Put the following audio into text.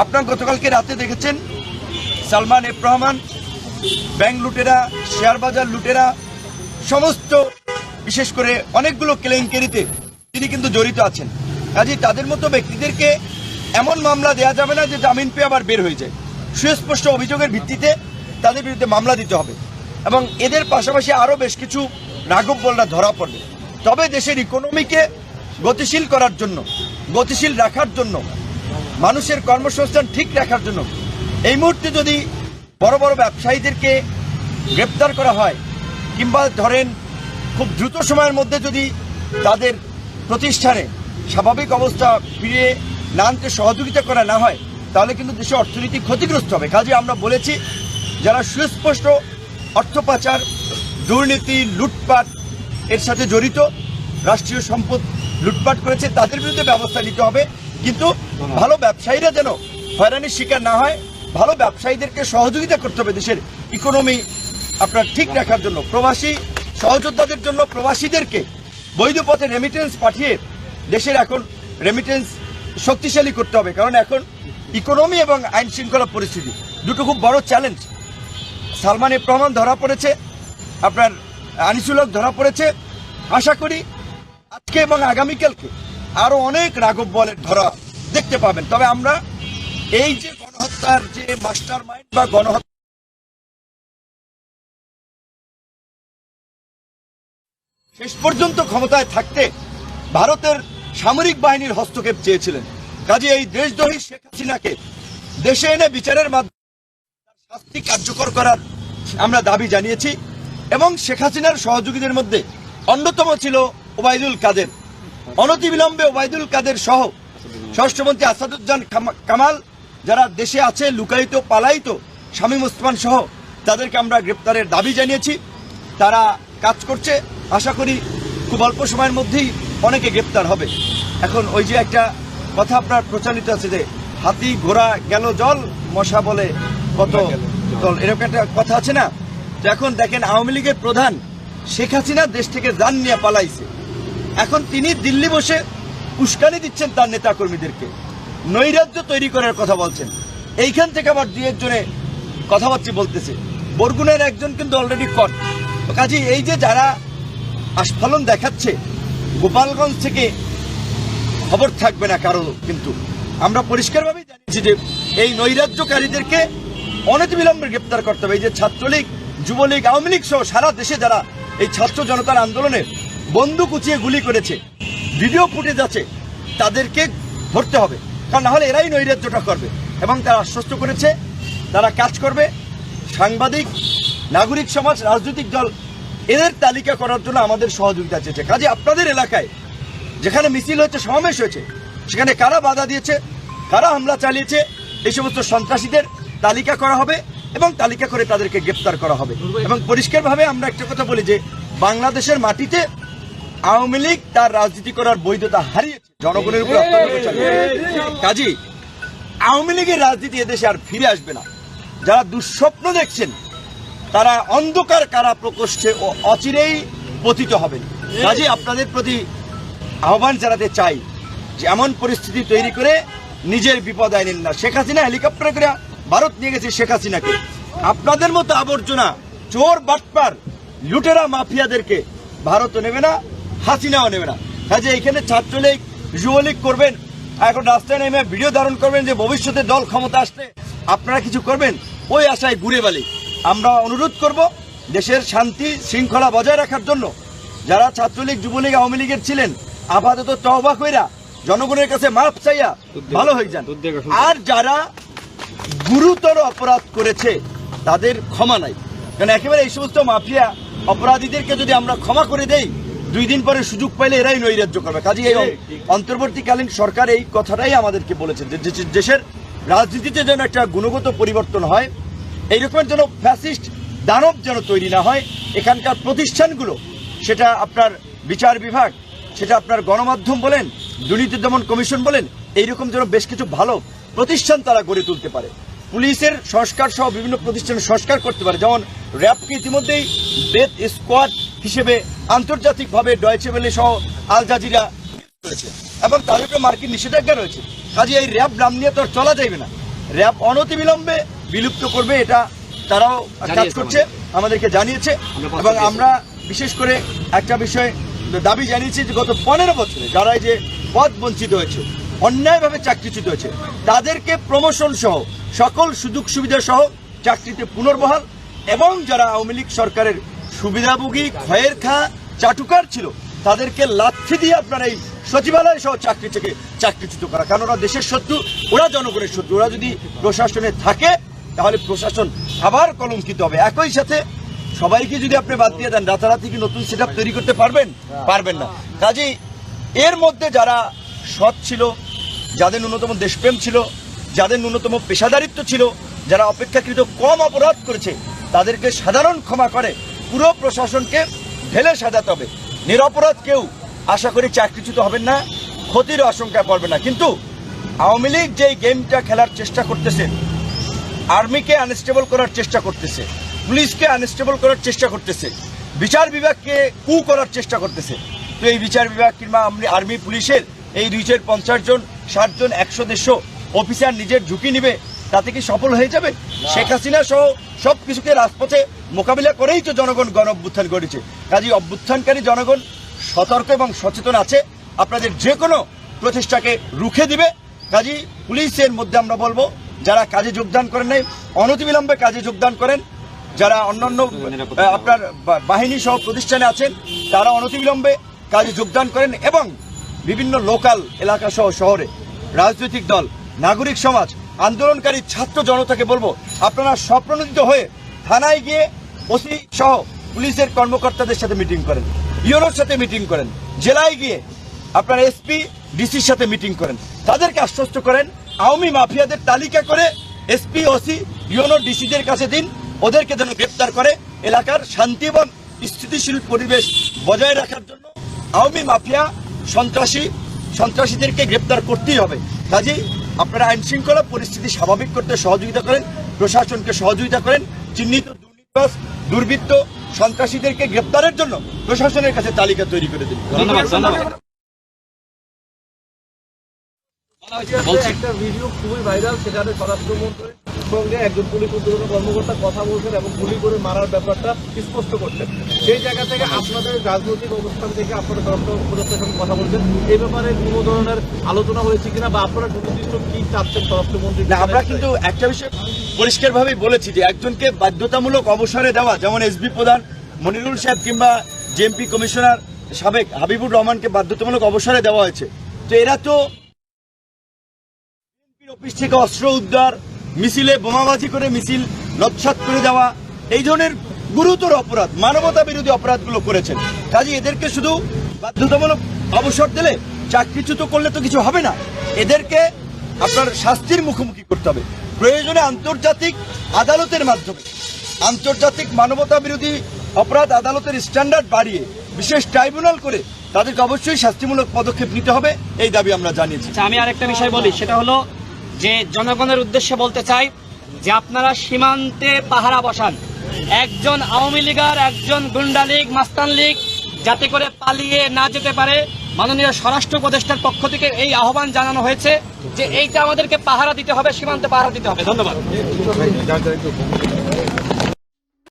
আপনার গতকালকে রাতে দেখেছেন সালমান এফ রহমান, ব্যাংক লুটেরা, শেয়ার বাজার লুটেরা, সমস্ত বিশেষ করে অনেকগুলো কেলেঙ্কারিতে তিনি কিন্তু জড়িত আছেন। কাজে তাদের মতো ব্যক্তিদেরকে এমন মামলা দেওয়া যাবে না যে জামিন পেয়ে আবার বের হয়ে যায়। সুস্পষ্ট অভিযোগের ভিত্তিতে তাদের বিরুদ্ধে মামলা দিতে হবে এবং এদের পাশাপাশি আরও বেশ কিছু রাঘব বলরা ধরা পড়বে। তবে দেশের ইকোনমিকে গতিশীল করার জন্য, গতিশীল রাখার জন্য মানুষের কর্মসংস্থান ঠিক রাখার জন্য। এই মুহূর্তে যদি বড় বড় ব্যবসায়ীদেরকে গ্রেপ্তার করা হয়, কিংবা ধরেন খুব দ্রুত সময়ের মধ্যে যদি তাদের প্রতিষ্ঠানে স্বাভাবিক অবস্থা ফিরিয়ে না আনতে সহযোগিতা করা না হয়, তাহলে কিন্তু দেশের অর্থনীতি ক্ষতিগ্রস্ত হবে। কাজে আমরা বলেছি, যারা সুস্পষ্ট অর্থ পাচার, দুর্নীতি, লুটপাট এর সাথে জড়িত, রাষ্ট্রীয় সম্পদ লুটপাট করেছে, তাদের বিরুদ্ধে ব্যবস্থা নিতে হবে। কিন্তু ভালো ব্যবসায়ীরা যেন হয়রানির শিকার না হয়, ভালো ব্যবসায়ীদেরকে সহযোগিতা করতে হবে দেশের ইকোনমি আপনার ঠিক রাখার জন্য। প্রবাসী, সহযোদ্ধাদের জন্য প্রবাসীদেরকে বৈধ পথে রেমিটেন্স পাঠিয়ে দেশের এখন রেমিটেন্স শক্তিশালী করতে হবে। কারণ এখন ইকোনমি এবং আইন শৃঙ্খলা পরিস্থিতি দুটো খুব বড় চ্যালেঞ্জ সালমান রহমান ধরা পড়েছে, আপনার আনিসুলক ধরা পড়েছে। আশা করি আজকে এবং আগামীকালকে আরও অনেক রাঘব বলের ধরা দেখতে পাবেন। তবে আমরা এই যে গণহত্যার যে মাস্টার মাইন্ড বা গণহত্যা শেষ পর্যন্ত ক্ষমতায় থাকতে ভারতের সামরিক বাহিনীর হস্তক্ষেপ চেয়েছিলেন। কাজে এই দেশদ্রোহী শেখ হাসিনাকে দেশে এনে বিচারের মাধ্যমে শাস্তি কার্যকর করার আমরা দাবি জানিয়েছি এবং শেখ হাসিনার সহযোগীদের মধ্যে অন্যতম ছিল ওবায়দুল কাদের। অনতিবিলম্বে ওবায়দুল কাদের সহ স্বরাষ্ট্রমন্ত্রী আসাদুজ্জান কামাল যারা দেশে আছে লুকায়িত পালায়িত শামীম ওসমান সহ তাদেরকে আমরা গ্রেপ্তারের দাবি জানিয়েছি। তারা কাজ করছে। আশা করি খুব অল্প সময়ের মধ্যেই অনেকে গ্রেপ্তার হবে। এখন ওই যে একটা কথা আপনার প্রচলিত আছে যে হাতি ঘোড়া গেল জল মশা বলে কত দল এরকম একটা কথা আছে না? এখন দেখেন আওয়ামী লীগের প্রধান শেখ হাসিনা দেশ থেকে যান নিয়ে পালাইছে। এখন তিনি দিল্লি বসে উস্কানি দিচ্ছেন তার নেতাকর্মীদেরকে। নৈরাজ্য তৈরি করার কথা বলছেন। এইখান থেকে আবার দুই একজনে কথাবার্তা বলতেছে। বরগুনের একজন কিন্তু অলরেডি কট কাজে, এই যে যারা আস্ফালন দেখাচ্ছে, গোপালগঞ্জ থেকে খবর থাকবে না কারও কিন্তু। আমরা পরিষ্কারভাবেই জানিয়েছি যে এই নৈরাজ্যকারীদেরকে অনতিবিলম্বে গ্রেপ্তার করতে হবে। এই যে ছাত্রলীগ, যুবলীগ, আওয়ামী লীগ সহ সারা দেশে যারা এই ছাত্র জনতার আন্দোলনে বন্দুক উঁচিয়ে গুলি করেছে। ভিডিও ফুটেজ আছে। তাদেরকে ধরতে হবে। কারণ নাহলে এরাই নৈরাজ্যটা করবে। এবং তারা আশ্বস্ত করেছে তারা কাজ করবে। সাংবাদিক নাগরিক সমাজ রাজনৈতিক দল এদের তালিকা করার জন্য আমাদের সহযোগিতা চেয়েছে। কাজে আপনাদের এলাকায় যেখানে মিছিল হয়েছে সমাবেশ হয়েছে সেখানে কারা বাধা দিয়েছে কারা হামলা চালিয়েছে এই সমস্ত সন্ত্রাসীদের তালিকা করা হবে এবং তালিকা করে তাদেরকে গ্রেপ্তার করা হবে। এবং পরিষ্কারভাবে আমরা একটা কথা বলি যে বাংলাদেশের মাটিতে আওয়ামী লীগ তার রাজনীতি করার বৈধতা হারিয়েছে। জনগণের উপর কাজী আওয়ামী লীগের রাজনীতি এদেশে আর ফিরে আসবে না। যারা দুঃস্বপ্ন দেখছেন তারা অন্ধকার কারা প্রকোষ্ঠে ও অচিরেই পতিত হবেন। কাজে আপনাদের প্রতি আহ্বান জানাতে চাই যে এমন পরিস্থিতি তৈরি করে নিজের বিপদ আইনেন না। শেখ হাসিনা হেলিকপ্টারে করে ভারত নিয়ে গেছে শেখ হাসিনাকে। আপনাদের মতো আবর্জনা চোর বাটপার লুটেরা মাফিয়াদেরকে ভারতও নেবে না হাসিনাও নেবে না। কাজে এখানে ছাত্রলীগ যুবলীগ করবেন আর এখন রাস্তায় নেমে ভিডিও ধারণ করবেন যে ভবিষ্যতে দল ক্ষমতা আসলে আপনারা কিছু করবেন ওই আশায় ঘুরে বালি। আমরা অনুরোধ করব দেশের শান্তি শৃঙ্খলা বজায় রাখার জন্য। যারা ছাত্রলীগ যুবলীগ আওয়ামী লীগের ছিলেন আপাতত তহবা কইরা জনগণের কাছে মাপ চাইয়া ভালো হয়ে যান। আর যারা গুরুতর অপরাধ করেছে তাদের ক্ষমা নাই। কারণ একেবারে এই সমস্ত মাফিয়া অপরাধীদেরকে যদি আমরা ক্ষমা করে দেই দুই দিন পরে সুযোগ পাইলে এরাই নৈরাজ্য করবে। কাজে এই অন্তর্বর্তীকালীন সরকার এই কথাটাই আমাদেরকে বলেছে যে দেশের রাজনীতিতে যেন একটা গুণগত পরিবর্তন হয় এইরকম যেন ফ্যাসিস্ট দানব যেন তৈরি না হয় এখানকার প্রতিষ্ঠানগুলো সেটা আপনার বিচার বিভাগ সেটা আপনার গণমাধ্যম বলেন দুর্নীতি দমন কমিশন বলেন এইরকম যেন বেশ কিছু ভালো প্রতিষ্ঠান তারা গড়ে তুলতে পারে। পুলিশের সংস্কার সহ বিভিন্ন প্রতিষ্ঠানের সংস্কার করতে পারে। যেমন র্যাবকে ইতিমধ্যেই ডেথ স্কোয়াড হিসেবে আন্তর্জাতিকভাবে ডয়েচে বেলে সহ আল জাজিরা রয়েছে এবং তাদের উপরে মার্কিন নিষেধাজ্ঞা রয়েছে। কাজে এই র্যাব নাম নিয়ে তো চলা যাবে না। র্যাব অনতিবিলম্বে বিলুপ্ত করবে এটা তারাও কাজ করছে আমাদেরকে জানিয়েছে এবং আমরা বিশেষ করে একটা বিষয়ে দাবি জানিয়েছি যে গত পনেরো বছরে যারা এই যে পদ বঞ্চিত হয়েছে অন্যায়ভাবে চাকরিচ্যুত হয়েছে তাদেরকে প্রমোশন সহ সকল সুযোগ সুবিধা সহ চাকরিতে পুনর্বহাল এবং যারা আওয়ামী লীগ সরকারের সুবিধাভোগী ক্ষয়ের খা চাটুকার ছিল। তাদেরকে লাথি দিয়ে আপনার এই সচিবালয় সহ চাকরি থেকে চাকরিচ্যুত করা। কারণ ওরা দেশের শত্রু, ওরা জনগণের শত্রু। ওরা যদি প্রশাসনে থাকে, তাহলে প্রশাসন আবার কলঙ্কিত হবে। একই সাথে সবাইকে যদি আপনি বাদ দিয়ে দেন, রাতারাতি কি নতুন সেট তৈরি করতে পারবেন? পারবেন না। কাজেই এর মধ্যে যারা সৎ ছিল, যাদের ন্যূনতম দেশপ্রেম ছিল, যাদের ন্যূনতম পেশাদারিত্ব ছিল, যারা অপেক্ষাকৃত কম অপরাধ করেছে, তাদেরকে সাধারণ ক্ষমা করে পুরো প্রশাসনকে ঢেলে সাজাতে হবে। নিরপরাধ কেউ আশা করি চাকরিচ্যুত হবেন না, ক্ষতির আশঙ্কা পড়বে না। কিন্তু আওয়ামী লীগ যে গেমটা খেলার চেষ্টা করতেছে, আর্মিকে আনস্টেবল করার চেষ্টা করতেছে, পুলিশকে আনস্টেবল করার চেষ্টা করতেছে, বিচার বিভাগকে কু করার চেষ্টা করতেছে, তো এই বিচার বিভাগ কিংবা আর্মি পুলিশের এই দুইশের পঞ্চাশ জন, ষাট জন, একশো দেড়শো অফিসার নিজের ঝুঁকি নিবে তাতে কি সফল হয়ে যাবে? শেখ হাসিনা সহ সব কিছুকে রাজপথে মোকাবিলা করেই তো জনগণ গণ অভ্যুত্থান করেছে কাজে অভ্যুত্থানকারী জনগণ সতর্ক এবং সচেতন আছে। আপনাদের যে কোনো প্রচেষ্টাকে রুখে দিবে। কাজী পুলিশের মধ্যে আমরা বলব যারা কাজে যোগদান করেন নাই অনতিবিলম্বে কাজে যোগদান করেন। যারা অন্যান্য আপনার বাহিনী সহ প্রতিষ্ঠানে আছেন তারা অনতিবিলম্বে কাজে যোগদান করেন এবং বিভিন্ন লোকাল এলাকা সহ শহরে রাজনৈতিক দল নাগরিক সমাজ আন্দোলনকারী ছাত্র জনতাকে বলব, আপনারা স্বপ্রণোদিত হয়ে থানায় গিয়ে ওসি সহ পুলিশের কর্মকর্তাদের সাথে মিটিং করেন ইউনোর সাথে মিটিং করেন, জেলায় গিয়ে আপনার এসপি, ডিসির সাথে মিটিং করেন। তাদেরকে আশ্বস্ত করেন, আওয়ামী মাফিয়াদের তালিকা করে এসপি, ওসি ইউনো ডিসিদের কাছে দিন, ওদেরকে যেন গ্রেপ্তার করে এলাকার শান্তি এবং স্থিতিশীল পরিবেশ বজায় রাখার জন্য আওয়ামী মাফিয়া সন্ত্রাসী, সন্ত্রাসীদেরকে গ্রেপ্তার করতেই হবে। কাজেই আপনারা আইন শৃঙ্খলা পরিস্থিতি স্বাভাবিক করতে সহযোগিতা করেন, প্রশাসনকে সহযোগিতা করেন, চিহ্নিত দুর্নীতিবাস দুর্বৃত্ত সন্ত্রাসীদেরকে গ্রেপ্তারের জন্য প্রশাসনের কাছে তালিকা তৈরি করে দিন। একটা ভিডিও খুবই ভাইরাল সেখানে স্বরাষ্ট্রমন্ত্রীর সঙ্গে একজন পুলিশ উদ্যোগী কর্মকর্তা কথা বলছেন এবং গুলি করে মারার ব্যাপারটা স্পষ্ট করছেন। সেই জায়গা থেকে আপনাদের রাজনৈতিক অবস্থান থেকে আপনারা স্বরাষ্ট্র সঙ্গে কথা বলছেন। এই ব্যাপারে কোনো ধরনের আলোচনা হয়েছে কিনা বা আপনারা সুনির্দিষ্ট কি চাচ্ছেন স্বরাষ্ট্রমন্ত্রী না আমরা কিন্তু একটা বিষয় পরিষ্কারভাবেই বলেছি যে একজনকে বাধ্যতামূলক অবসরে দেওয়া যেমন এসবি প্রধান মনিরুল সাহেব কিংবা জেএমপি কমিশনার সাবেক হাবিবুর রহমানকে বাধ্যতামূলক অবসরে দেওয়া হয়েছে। তো এরা তো অফিস থেকে অস্ত্র উদ্ধার, মিছিলে বোমাবাজি করে মিছিল নৎসাত করে দেওয়া এই ধরনের গুরুতর অপরাধ, মানবতা বিরোধী অপরাধগুলো করেছেন। কাজে এদেরকে শুধু বাধ্যতামূলক অবসর দিলে চাকরিচ্যুত করলে তো কিছু হবে না। এদেরকে আপনার শাস্তির মুখোমুখি করতে হবে। প্রয়োজনে আন্তর্জাতিক আদালতের মাধ্যমে। আন্তর্জাতিক মানবতা বিরোধী অপরাধ আদালতের স্ট্যান্ডার্ড বাড়িয়ে বিশেষ ট্রাইব্যুনাল করে তাদেরকে অবশ্যই শাস্তিমূলক পদক্ষেপ নিতে হবে, এই দাবি আমরা জানিয়েছি। আচ্ছা আমি আরেকটা বিষয় বলি, সেটা হলো যে জনগণের উদ্দেশ্যে বলতে চাই যে আপনারা সীমান্তে পাহারা বসান। একজন আওয়ামী লীগার, একজন গুন্ডা লীগ, মাস্তান লীগ, যাতে করে পালিয়ে না যেতে পারে। মাননীয় স্বরাষ্ট্র উপদেষ্টার পক্ষ থেকে এই আহ্বান জানানো হয়েছে যে এইটা আমাদেরকে পাহারা দিতে হবে, সীমান্তে পাহারা দিতে হবে। ধন্যবাদ।